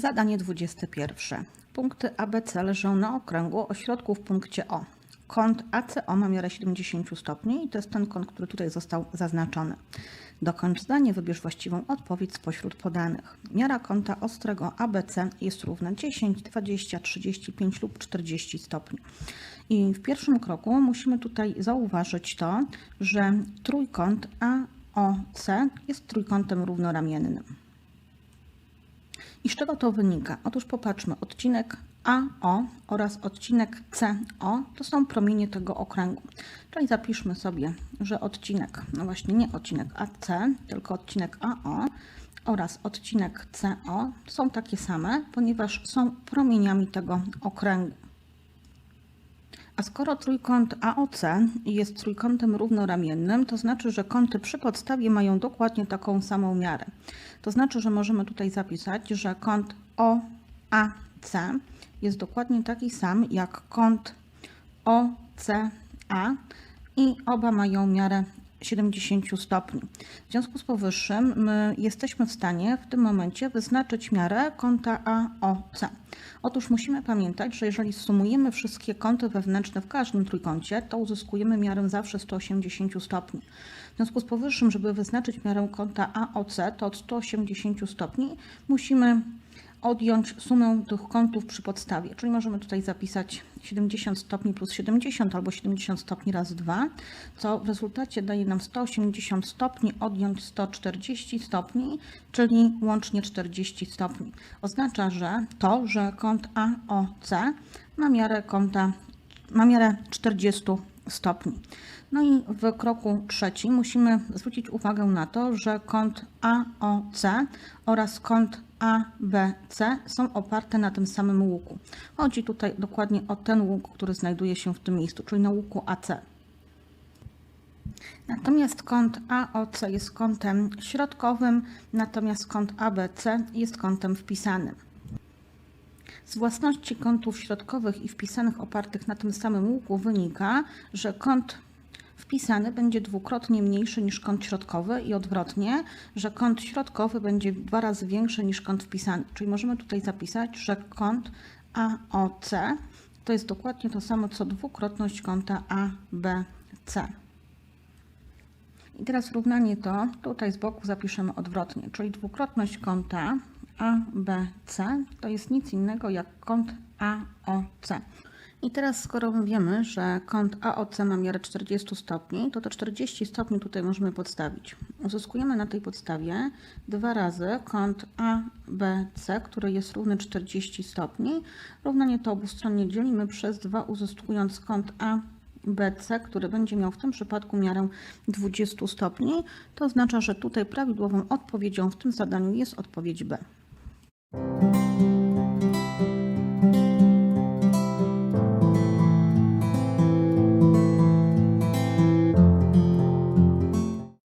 Zadanie 21. Punkty ABC leżą na okręgu o środku w punkcie O. Kąt ACO ma miarę 70 stopni i to jest ten kąt, który tutaj został zaznaczony. Dokończ zdanie, wybierz właściwą odpowiedź spośród podanych. Miara kąta ostrego ABC jest równa 10, 20, 35 lub 40 stopni. I w pierwszym kroku musimy tutaj zauważyć to, że trójkąt AOC jest trójkątem równoramiennym. I z czego to wynika? Otóż popatrzmy, odcinek AO oraz odcinek CO to są promienie tego okręgu. Czyli zapiszmy sobie, że odcinek, no właśnie nie odcinek AC, tylko odcinek AO oraz odcinek CO są takie same, ponieważ są promieniami tego okręgu. A skoro trójkąt AOC jest trójkątem równoramiennym, to znaczy, że kąty przy podstawie mają dokładnie taką samą miarę. To znaczy, że możemy tutaj zapisać, że kąt OAC jest dokładnie taki sam jak kąt OCA i oba mają miarę 70 stopni. W związku z powyższym my jesteśmy w stanie w tym momencie wyznaczyć miarę kąta AOC. Otóż musimy pamiętać, że jeżeli sumujemy wszystkie kąty wewnętrzne w każdym trójkącie, to uzyskujemy miarę zawsze 180 stopni. W związku z powyższym, żeby wyznaczyć miarę kąta AOC, to od 180 stopni musimy odjąć sumę tych kątów przy podstawie, czyli możemy tutaj zapisać 70 stopni plus 70 albo 70 stopni razy 2, co w rezultacie daje nam 180 stopni odjąć 140 stopni, czyli łącznie 40 stopni. Oznacza, że to, że kąt AOC ma miarę kąta, ma miarę 40 stopni. No i w kroku trzecim musimy zwrócić uwagę na to, że kąt AOC oraz kąt ABC są oparte na tym samym łuku. Chodzi tutaj dokładnie o ten łuk, który znajduje się w tym miejscu, czyli na łuku AC. Natomiast kąt AOC jest kątem środkowym, natomiast kąt ABC jest kątem wpisanym. Z własności kątów środkowych i wpisanych opartych na tym samym łuku wynika, że kąt wpisany będzie dwukrotnie mniejszy niż kąt środkowy i odwrotnie, że kąt środkowy będzie dwa razy większy niż kąt wpisany. Czyli możemy tutaj zapisać, że kąt AOC to jest dokładnie to samo co dwukrotność kąta ABC. I teraz równanie to tutaj z boku zapiszemy odwrotnie, czyli dwukrotność kąta ABC to jest nic innego jak kąt AOC. I teraz skoro wiemy, że kąt AOC ma miarę 40 stopni, to te 40 stopni tutaj możemy podstawić. Uzyskujemy na tej podstawie dwa razy kąt ABC, który jest równy 40 stopni. Równanie to obustronnie dzielimy przez 2, uzyskując kąt ABC, który będzie miał w tym przypadku miarę 20 stopni. To oznacza, że tutaj prawidłową odpowiedzią w tym zadaniu jest odpowiedź B.